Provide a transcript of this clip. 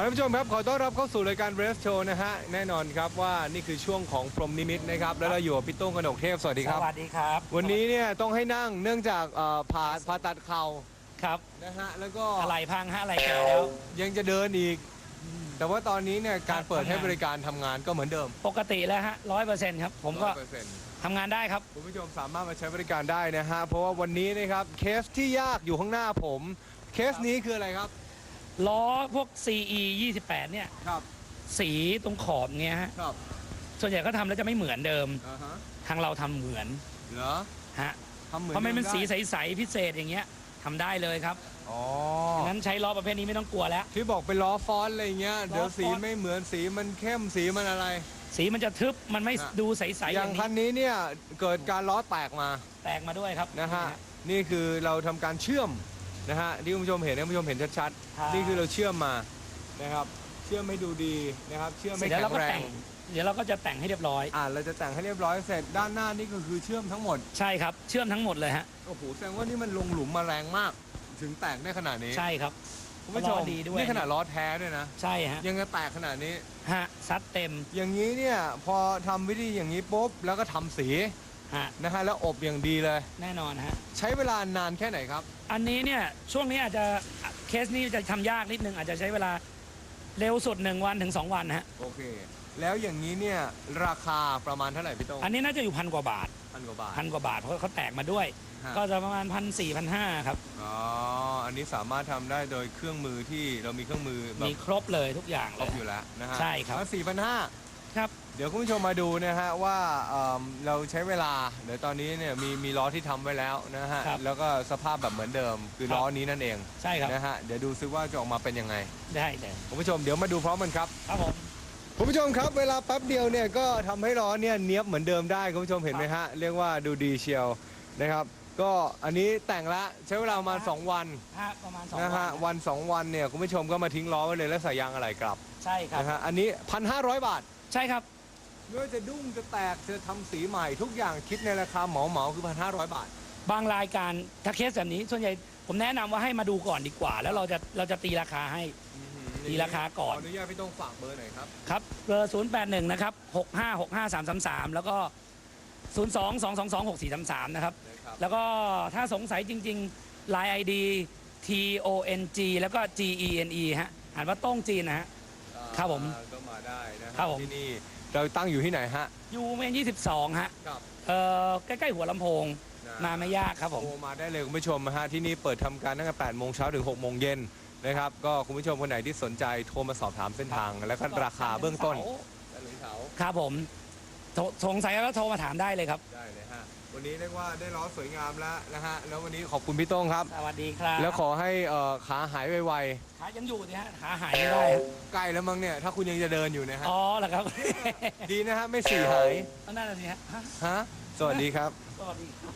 เอาละผู้ชมครับ ขอต้อนรับเข้าสู่รายการเรสโชว์นะฮะ แน่นอนครับว่านี่คือช่วงของพรหมนิมิตนะครับ แล้วเราอยู่กับพี่โต้งกนกเทพ สวัสดีครับ สวัสดีครับวันนี้เนี่ยต้องให้นั่งเนื่องจากเอ่อผ่าผ่าตัดเข่าครับนะฮะ แล้วก็อะไรพังฮะอะไรเกิดแล้ว ยังจะเดินอีก แต่ว่าตอนนี้เนี่ยการเปิดให้ทำงานบริการทำงานก็เหมือนเดิมปกติแล้วฮะร้อยเปอร์เซ็นต์ครับ ผมก็100%ทำงานได้ครับ คุณผู้ชมสามารถมาใช้บริการได้นะฮะ เพราะว่าวันนี้นะครับเคสที่ยากอยู่ข้างหน้าผม เคสนี้คืออะไรครับ ล้อพวก CE 28 เนี่ย ครับสีตรงขอบเนี้ยฮะครับส่วนใหญ่ก็ทำแล้วจะไม่เหมือนเดิม อ่าฮะทางเราทำเหมือนเหรอฮะทำเหมือนเพราะมันเป็นดิสีได้ใสๆพิเศษอย่างเงี้ยทำได้เลยครับอ๋องั้นใช้ล้อประเภทนี้ไม่ต้องกลัวแล้ว ที่บอกเป็นล้อฟอนต์อะไรเงี้ยล้อเดี๋ยวสีฟอนต์ไม่เหมือนสีมันเข้มสีมันอะไร สีมันจะทึบมันไม่ฮะ ดูใสๆออย่างคันนี้นี้เนี่ยเกิดการล้อแตกมาแตกมาด้วยครับนะฮะนี่คือเราทำการเชื่อม นะฮะที่คุณผู้ชมเห็นนะคุณผู้ชมเห็นชัดครับ ๆนี่คือเราเชื่อมมานะครับ เชื่อมให้ดูดีนะครับ เชื่อมเสร็ให้จแล้วแข็เรางก็แรแต่งงเดี๋ยวเราก็จะแต่งให้เรียบร้อย อ่าเราจะแต่งให้เรียบร้อยเสร็จด้านหน้านี่ก็คือเชื่อมทั้งหมดใช่ครับ เชื่อมทั้งหมดเลยฮะโอ้โหแสดงว่านี่มันลงหลุมมาแรงมาก ถึงแตกได้ขนาดนี้ใช่ครับ คุณผู้ชมล้อดีด้วย นี่ขนาดล้อแท้ด้วยนะ ใช่ฮะยังจะแตกขนาดนี้ ฮะซัดเต็มอย่างนี้เนี่ยพอทำวิธีอย่างนี้ปุ๊บแล้วก็ทำสี ฮะนะฮะแล้วอบอย่างดีเลย แน่นอนฮะใช้เวลานานแค่ไหนครับ อันนี้เนี่ยช่วงนี้อาจจะเคสนี้จะทำยากนิดนึงอาจจะใช้เวลาเร็วสุด 1 วันถึง 2 วันฮะโอเค แล้วอย่างนี้เนี่ยราคาประมาณเท่าไหร่พี่โต้งอันนี้น่าจะอยู่พันกว่าบาทพันกว่าบาทพันกว่าบาทเพราะเขาแตกมาด้วย ฮะก็จะประมาณพันสี่พันห้าครับ อ๋ออันนี้สามารถทำได้โดยเครื่องมือที่เรามีเครื่องมือแบบมีครบเลยทุกอย่างคเลรบย อยู่แล้วนะฮะใช่ครับ สี่พันห้า ครับ เดี๋ยวคุณผู้ชมมาดูนะฮะว่าเอิ่มเราใช้เวลาเดี๋ยวตอนนี้เนี่ยมีมีล้อที่ทำไว้แล้วนะฮะครับแล้วก็สภาพแบบเหมือนเดิม คือครับ ล้อนี้นั่นเองใช่ครับนะฮะเดี๋ยวดูซิว่าจะออกมาเป็นยังไงได้เลยคุณผู้ชมเดี๋ยวมาดูพร้อมกันครับ ครับผม คุณผู้ชมครับเวลาแป๊บเดียวเนี่ยก็ทำให้ล้อเนี่ยเนี้ยบเหมือนเดิมได้คุณผู้ชมเห็นไหมฮะเรียกว่าดูดีเชียวนะครับ ก็อันนี้แต่งละใช้เวลาประมาณ2วันฮะประมาณสองนะฮะวัวันน2วันเนี่ยคุณผู้ชมก็มาทิ้งล้อไว้เลยแล้วใส่ยางอะไรกลับใช่ครับนะฮะอันนี้ 1,500 บาท ใช่ครับไม่ว่าจะดุ้งจะแตกจะทำสีใหม่ทุกอย่างคิดในราคาเหมาเหมาๆคือ1,500บาท บางรายการถ้าเคสแบบนี้ ส่วนใหญ่ผมแนะนำว่าให้มาดูก่อนดีกว่า แล้วเราจะเราจะตีราคาให้ ตีราคาก่อน ขออนุญาตพี่ต้องฝากเบอร์หน่อยครับ ครับเบอร์081 นะครับ 6565333 แล้วก็ 022226433 นะครับ นะครับ แล้วก็ถ้าสงสัยจริงๆ Line ID T O N G แล้วก็ G E N E ฮะอ่านว่าต้องจีนนะฮะ ครับผม อ่าก็มา ได้นะฮะครับผม ที่นี่เราตั้งอยู่ที่ไหนฮะยูเมน22 ฮะ ครับเอ่อ ใกล้ๆหัวลำโพงมาไม่ยากครับผม โทรมาได้เลยคุณผู้ชมนะฮะที่นี่เปิดทำการตั้งแต่8โมงเช้าถึง6โมงเย็นนะครับ ก็คุณผู้ชมคนไหนที่สนใจโทรมาสอบถามเส้นทาง แล้วก็ราคาเบื้องต้นและหลงเขาครับผม โทรสงสัยแล้วโทรมาถามได้เลยครับ ได้เลยฮะ วันนี้เรียกว่าได้ล้อสวยงามแล้วนะฮะ แล้ววันนี้ขอบคุณพี่โต้งครับ สวัสดีครับแล้วขอให้เอ่อขาหายไวขายังอยู่สิฮะขาหายไม่ได้ฮะๆ ใกล้แล้วมั้งเนี่ย ถ้าคุณยังจะเดินอยู่นะฮะ อ๋อเหรอครับ ดีนะฮะ ไม่สี่หายนั่นน่ะสิฮะฮะฮะสวัสดีครับ สวัสดีครับ